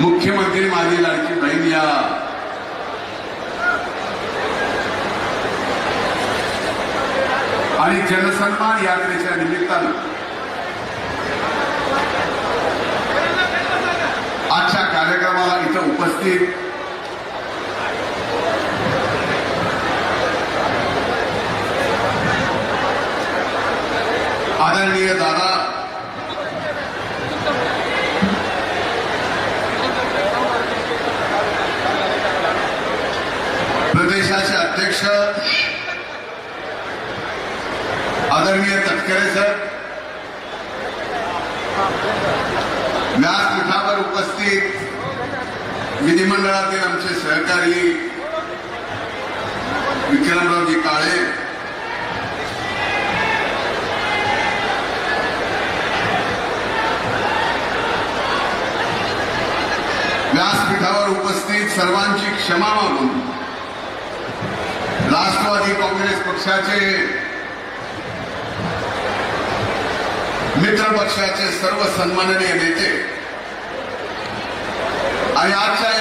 मुख्यमंत्री माझी लाडकी बहीण या. आणि जनसन्मान यात्रेच्या निमित्तानं आजच्या कार्यक्रमाला इथं उपस्थित आदरणीय दादा प्रदेशाचे अध्यक्ष आदरणीय तटकरे सर व्यासपीठावर उपस्थित विधिमंडळातील आमचे सहकारी विक्रमरावजी काळे व्यासपीठावर उपस्थित सर्वांची क्षमा मागून राष्ट्रवादी काँग्रेस पक्षाचे मित्र पक्षाचे सर्व सन्माननीय नेते आणि आजच्या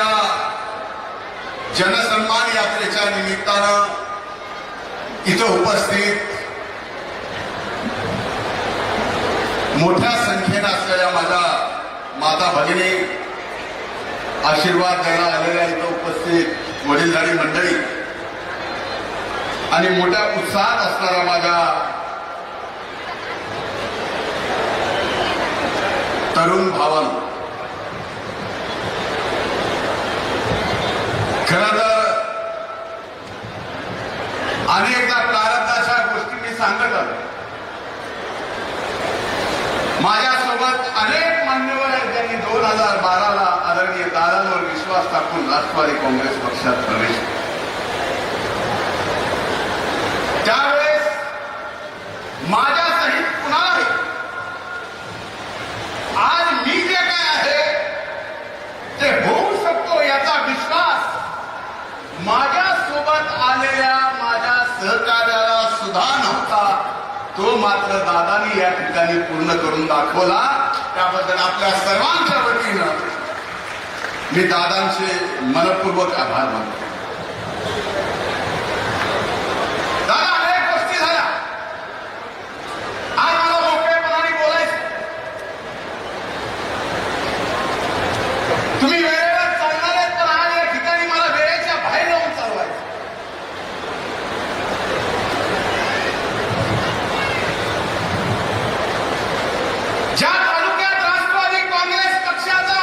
जनसन्मान यात्रेच्या निमित्तानं इथं उपस्थित मोठ्या संख्येनं असलेल्या माझ्या माता भगिनी आशीर्वाद द्यायला आलेल्या इथं उपस्थित वडीलधारी मंडळी आणि मोठ्या उत्साहात असणाऱ्या माझ्या तरुण भावांना खरं तर अनेकदा अशा गोष्टी मी सांगत आलो माझ्यासोबत अनेक मान्यवर आहेत ज्यांनी दोन हजार बाराला आदरणीय दादांवर विश्वास टाकून राष्ट्रवादी काँग्रेस पक्षात प्रवेश केला. त्यावेळेस माझ्यासहित पुन्हा आज मी जे काय आहे ते होऊ शकतो याचा विश्वास माझ्यासोबत आलेल्या माझ्या सहकार्याला सुद्धा नव्हता. तो मात्र दादानी या ठिकाणी पूर्ण करून दाखवला. त्याबद्दल आपल्या सर्वांच्या वतीनं मी दादांचे मनपूर्वक आभार मानतो दादा अनेक गोष्टी झाल्या आज मला मोकळेपणाने बोलायचं तुम्ही वेळेवर चालणार आहेत पण आज या ठिकाणी मला वेळेच्या बाहेर जाऊन चालवायचं ज्या तालुक्यात राष्ट्रवादी काँग्रेस पक्षाचा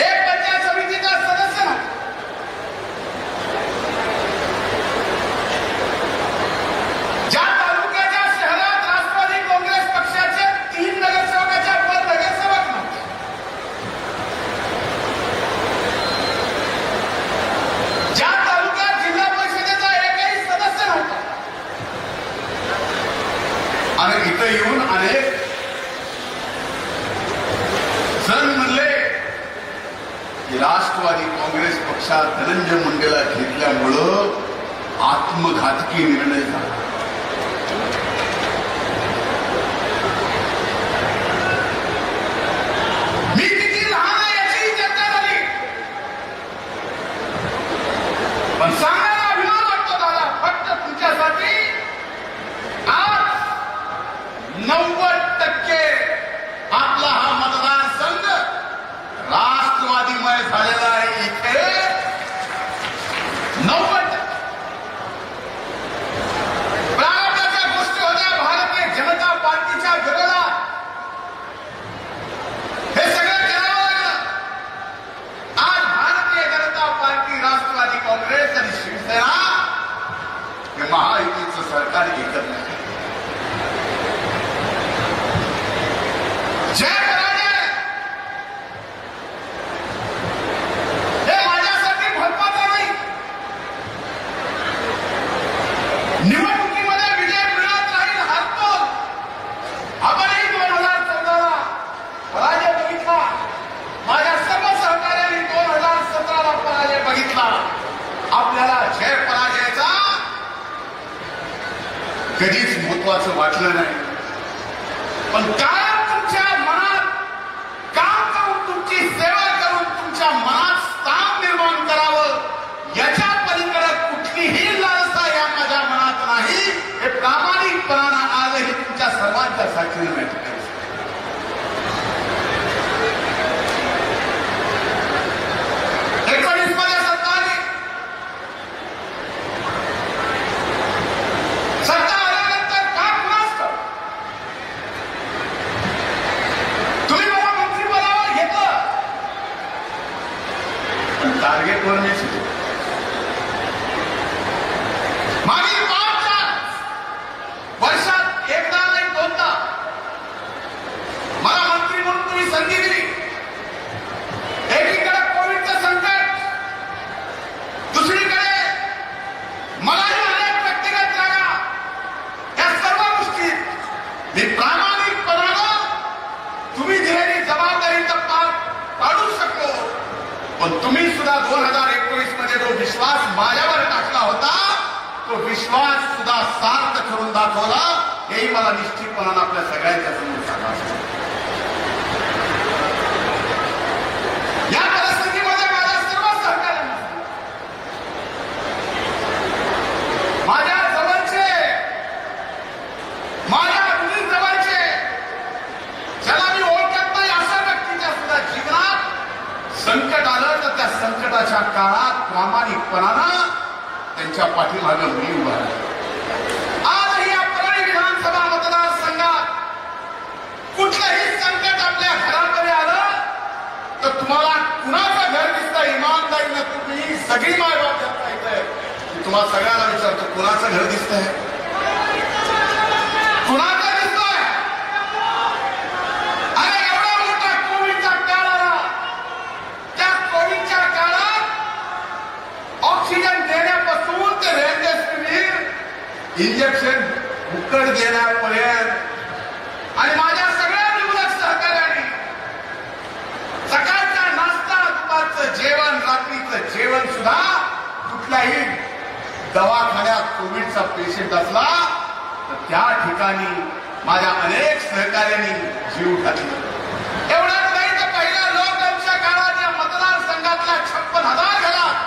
एक पंचायत समितीचा सदस्य नव्हता. ज्या तालुक्याच्या शहरात राष्ट्रवादी काँग्रेस पक्षाचे तीन नगरसेवकाच्या पद नगरसेवक नव्हते ज्या तालुक्यात जिल्हा परिषदेचा एकही सदस्य नव्हता आणि इथं येऊन अनेक जण म्हणले की राष्ट्रवादी काँग्रेस पक्षात धनंजय मुंडेला घेतल्यामुळं आत्मघातकी निर्णय झाला मी किती लहान आहे याची चर्चा झाली पण सांगायला अभिमान वाटतो दादा फक्त तुमच्यासाठी आज नव्वद टक्के आपला हा मतदारसंघ राष्ट्रवादीमय झालेला आहे इथे नव्वद प्रारंभाच्या गोष्टी होत्या भारतीय जनता पार्टीच्या विरोधात हे सगळं करावं लागलं आज भारतीय जनता पार्टी राष्ट्रवादी काँग्रेस आणि शिवसेना हे महायुतीचं सरकार एकत्र माझ्यासाठी महत्वाचं नाही. निवडणुकीमध्ये विजय मिळत राहील हरतो आपणही दोन हजार चौदाला पराजय बघितला. माझ्या सर्व सहकार्याने दोन हजार सतराला पराजय बघितला. आपल्याला जय पराजयाचा कधीच महत्वाचं वाटलं नाही. पण काय तुमच्या मनात काम करून तुमची सेवा करून तुमच्या मनात स्थान निर्माण करावं याच्या पलीकडे कुठलीही लालसा या माझ्या मनात नाही. हे प्रामाणिकपणानं आजही तुमच्या सर्वांच्या साक्षीने माहिती दोन हजार एकोणीसमध्ये जो विश्वास माझ्यावर टाकला होता तो विश्वास सुद्धा सार्थ करून दाखवला. हेही मला निश्चितपणानं आपल्या सगळ्यांच्या समोर सांगायचं आहे. या परिस्थितीमध्ये माझ्या सर्व सहकार्यांना माझ्या जवळचे माझ्या अगदी जवळचे ज्याला मी ओळखत नाही अशा व्यक्तीच्या सुद्धा जीवनात संकट आलं तर त्या संकटाच्या काळात प्रामाणिकपणानं त्यांच्या पाठीमागं मी उभा आहे आजही या परळी विधानसभा मतदारसंघात कुठलंही संकट आपल्या घरामध्ये आलं तर तुम्हाला कुणाचं घर दिसतं इमानदारीनं तुम्ही सगळी मायबाप जनता इथे मी तुम्हाला सगळ्यांना विचारतो कुणाचं घर दिसतंय? कुणाचं दिसतोय? अरे एवढा मोठा कोविडचा काळ आला. त्या कोविडच्या काळात ऑक्सिजन देण्यापासून ते रेमडेसिवीर इंजेक्शन फुकट देण्यापर्यंत आणि माझ्या सुद्धा कुठल्याही दवाखान्यात कोविडचा पेशंट असला तर त्या ठिकाणी माझ्या अनेक सहकार्यांनी जीव घातले. एवढ्या नाही तर पहिल्या लॉकडाऊनच्या काळात या मतदारसंघातल्या छप्पन हजार घरात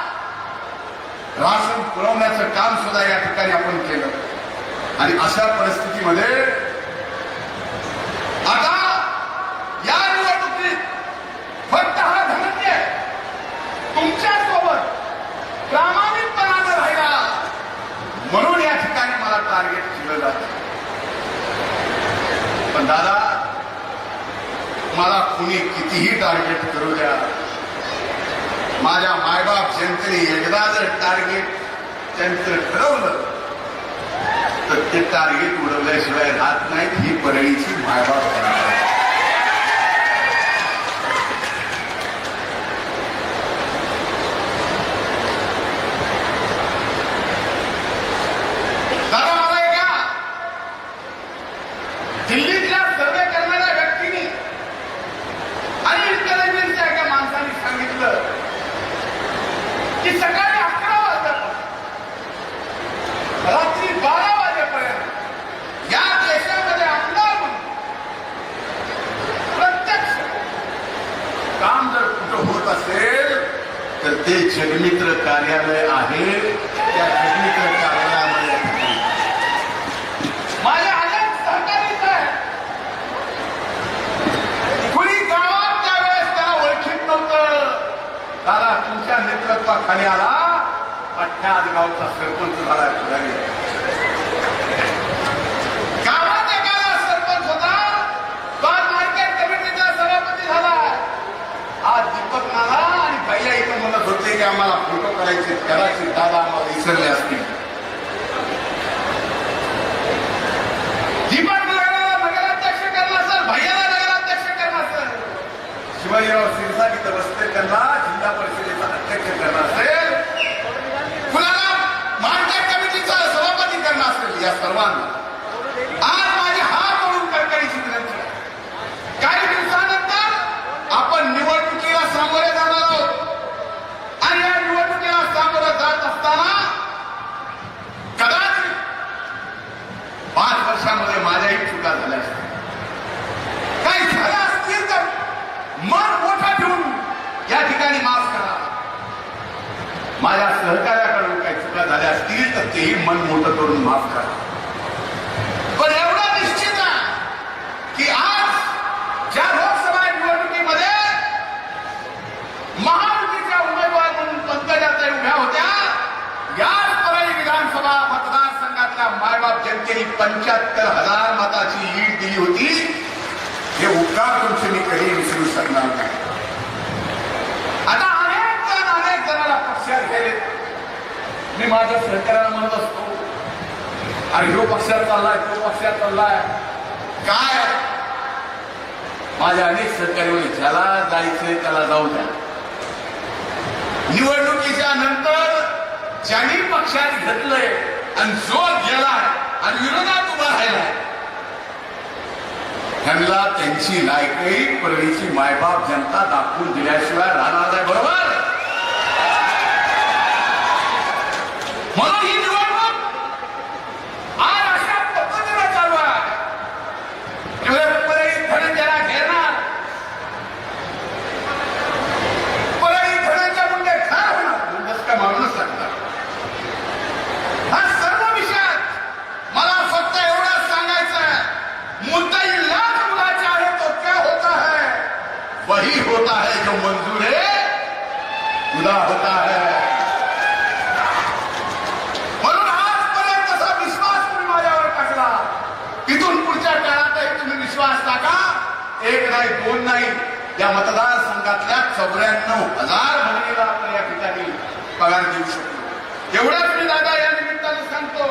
राशन पुरवण्याचं काम सुद्धा या ठिकाणी आपण केलं. आणि अशा परिस्थितीमध्ये आता या निवडणुकीत फक्त हा धनंजय तुमच्यासोबत प्रामाणिकपणानं राहिला म्हणून या ठिकाणी मला टार्गेट केलं जातं पण दादा मला कुणी कितीही टार्गेट करू द्या. माझ्या मायबाप जनतेने एकदा जर टार्गेट त्यांचं ठरवलं तर ते टार्गेट उडवल्याशिवाय राहत नाहीत ही परळीची मायबाप रात्री बारा वाजेपर्यंत. या देशामध्ये आमदार म्हणून. प्रत्यक्ष. काम जर कुठं होत असेल तर ते जगमित्र कार्यालय आहे. त्या जगमित्र कार्यालयामध्ये माझ्या अनेक सहकारीच कुणी गावात त्यावेळेस त्याला ओळखीत नव्हतं. दादा तुमच्या नेतृत्वाखाली आला. अठ्ठ्या गावचा सरपंच झाला गावात एकाला सरपंच होता आज मार्केट कमिटीचा सभापती झाला आज दीपक नाना आणि इथं म्हणत होते की आम्हाला फोटो करायचे करायचे दादा आम्हाला विसरले असतील दीपक नानाला नगराध्यक्ष करणार सर भैयाला नगराध्यक्ष करणार सर शिवाजीराव सिरसाट इथं बसते त्यांना जिल्हा परिषदेचा अध्यक्ष करणार असेल कुणाला मार्केट कमिटीचा सभापती करणार असेल या सर्वांना आज माझी हात ओढून कडकडीची विनंती आहे. काही दिवसानंतर आपण निवडणुकीला सामोरे जाणार आहोत आणि या निवडणुकीला सामोरं जात असताना कदाचित पाच वर्षामध्ये माझ्याही चुका झाल्या असतील काही झाल्या असतील तर मन मोठा ठेवून या ठिकाणी माफ करा माझ्या सहकार्याकडून काही चुका झाल्या असतील तर तेही मन मोठं करून माफ करा पण एवढं निश्चित आहे त्यांनी पंच्याहत्तर हजार मताची लीड दिली होती. हे उपकार तुमचे मी कधी विसरू शकणार नाही. आता अनेक जण अनेक जणाला पक्षात गेले. मी माझ्या सरकारला म्हणत असतो अरे ह्यो पक्षात चाललाय तो पक्षात चाललाय. काय? माझ्या अनेक सरकारी म्हणे ज्याला जायचंय त्याला जाऊ द्या. निवडणुकीच्या नंतर ज्यांनी पक्षात घेतलंय आणि जो गेलाय आणि विरोधात उभा राहिला त्यांना त्यांची लायकही परळीची मायबाप जनता दाखवून दिल्याशिवाय राहणार नाही बरोबर? म्हणून ही निवडणूक आज अशा पद्धतीने चालू आहे त्यामुळे परळी धनंजयला घेणार परळी धनंजय मुंडे काय होणार मुंडच काय मारूनच लागणार हा सर्व विषयात मला फक्त एवढंच सांगायचं है मुद्दा ही लाख मुलाचे आहे तो क्या होता है वही होता है जो मंजूर है खुदा होता है म्हणून आजपर्यंत तसा विश्वास तुम्ही माझ्यावर टाकला इथून पुढच्या काळातही तुम्ही विश्वास टाका एक नाही दोन नाही या मतदारसंघातल्या चौऱ्याण्णव हजार भगिनीला आपण या ठिकाणी पगार देऊ शकतो. एवढंच मी दादा या निमित्ताने सांगतो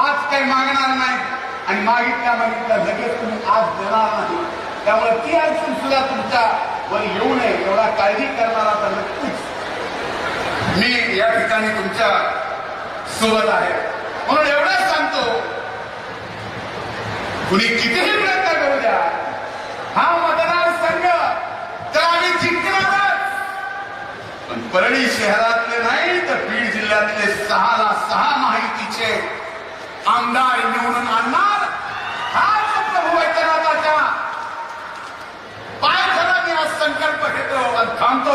आज काही मागणार नाही. आणि मागितल्या मागितल्या लगेच तुम्ही आज देणार नाही. त्यामुळे ती अडचण सुद्धा तुमच्या वर येऊ नये. एवढा काळजी करणारा तर नक्कीच मी या ठिकाणी तुमच्यासोबत आहे. म्हणून एवढंच सांगतो कुणी कितीही प्रयत्न करू द्या हा मतदारसंघ तर आम्ही जिंकणारच पण परळी शहरातले नाही तर बीड जिल्ह्यातले सहाला सहा माहितीचे आमदार निवडून आणणार हाच प्रभू वैद्यनाथाच्या पाय खरा मी आज संकल्प घेतो आणि थांबतो.